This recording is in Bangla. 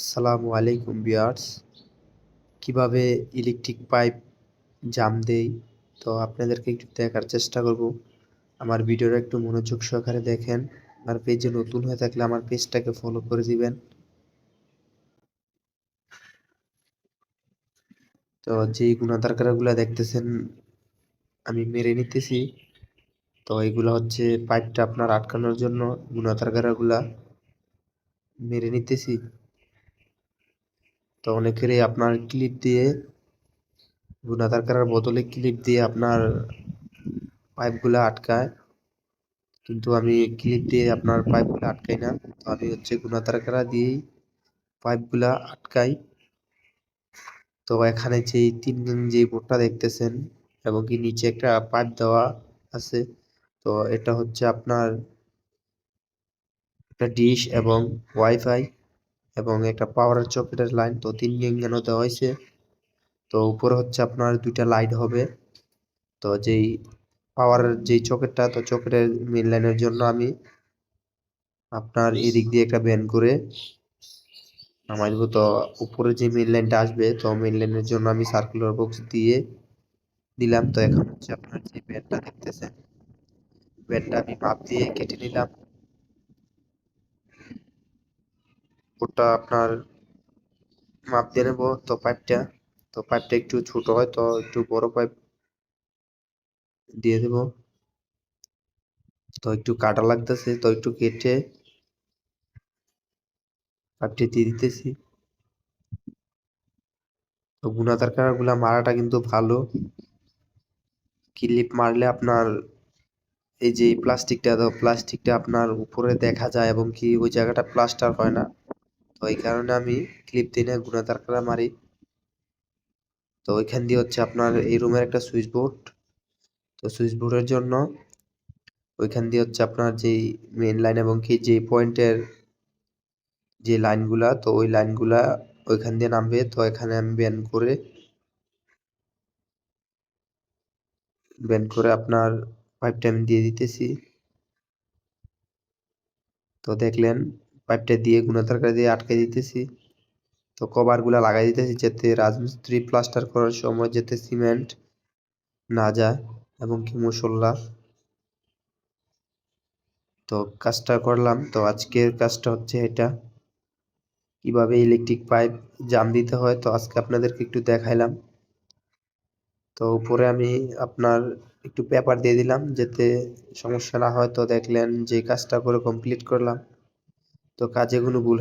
আসসালামু আলাইকুম বিয়ার্স কীভাবে ইলেকট্রিক পাইপ জাম দেই? তো আপনাদেরকে একটু দেখার চেষ্টা করব। আমার ভিডিওটা একটু মনোযোগ সহকারে দেখেন। আর পেজে নতুন হয়ে থাকলে আমার পেজটাকে ফলো করে দিবেন। তো যেই গুণাধার কারাগুলা দেখতেছেন, আমি মেরে নিতেছি। তো এগুলো হচ্ছে পাইপটা আপনার আটকানোর জন্য গুণাধার কারাগুলা মেরে নিতেছি। তো অনেকেরই আপনার ক্লিপ দিয়ে গুণাধার করার বদলে ক্লিপ দিয়ে আপনার পাইপগুলো আটকায়। কিন্তু আমি ক্লিপ দিয়ে আপনার পাইপগুলো আটকাই না। তো আমি হচ্ছে গুণাধার করা দিয়েই পাইপগুলা আটকাই। তো এখানে যেই তিন যে বোর্ডটা দেখতেছেন এবং কি নিচে একটা পাইপ দেওয়া আছে, তো এটা হচ্ছে আপনার একটা ডিশ এবং ওয়াইফাই এবং একটা পাওয়ারের চকেটের লাইন তো তিন গেঙ্গানো দেওয়া হয়েছে। তো উপরে হচ্ছে আপনার দুইটা লাইট হবে। তো যেই পাওয়ারের যেই চকেটটা, তো চকেটের মেন লাইনের জন্য আমি আপনার এদিক দিয়ে একটা ব্যান করে নামাই দেবো। তো উপরে যে মেন লাইনটা আসবে, তো মেন লাইনের জন্য আমি সার্কুলার বক্স দিয়ে দিলাম। তো এখন হচ্ছে আপনার যে ব্যানটা দেখতেছেন ব্যানটা আমি মাপ দিয়ে কেটে নিলাম। ওটা আপনার মাপ দিয়ে নেব, তো পাইপটা তো পাইপটা একটু ছোট হয়, তো একটু বড় পাইপ দিয়ে দেব। তো একটু কাটা লাগতেছে, তো একটু কেটে পাইপটি দিয়ে দিতেছি। তো গুণাধার কারাগুলা মারাটা কিন্তু ভালো। ক্লিপ মারলে আপনার এই যে প্লাস্টিকটা প্লাস্টিকটা আপনার উপরে দেখা যায় এবং কি ওই জায়গাটা প্লাস্টার হয় না। তো কারণে আমি ক্লিপ দিই না গুণাধার কারা মারি তো ওইখান দিয়ে হচ্ছে আপনার এই রুমের একটা সুইচ বোর্ড তো সুইচ বোর্ডের জন্য ওইখান দিয়ে হচ্ছে আপনার যেই মেন লাইন এবং কি যে পয়েন্টের যে লাইনগুলা তো ওই লাইনগুলা ওইখান দিয়ে নামবে। তো এখানে আমি ব্যান করে ব্যান করে আপনার পাইপটা আমি দিয়ে দিতেছি। তো দেখলেন পাইপটা দিয়ে গুণাধার কারে দিয়ে আটকে দিতেছি। তো কভারগুলা লাগাই দিতেছি যাতে রাজমিস্ত্রি প্লাস্টার করার সময় যাতে সিমেন্ট না যায় এবং কি মশলা। তো কাজটা করলাম। তো আজকের কাজটা হচ্ছে এটা। কীভাবে ইলেকট্রিক পাইপ জাম দিতে হয়, তো আজকে আপনাদেরকে একটু দেখাইলাম। তো উপরে আমি আপনার একটু পেপার দিয়ে দিলাম যাতে সমস্যা না হয়। তো দেখলেন যে কাজটা করে কমপ্লিট করলাম। তো কাজে কোনো ভুল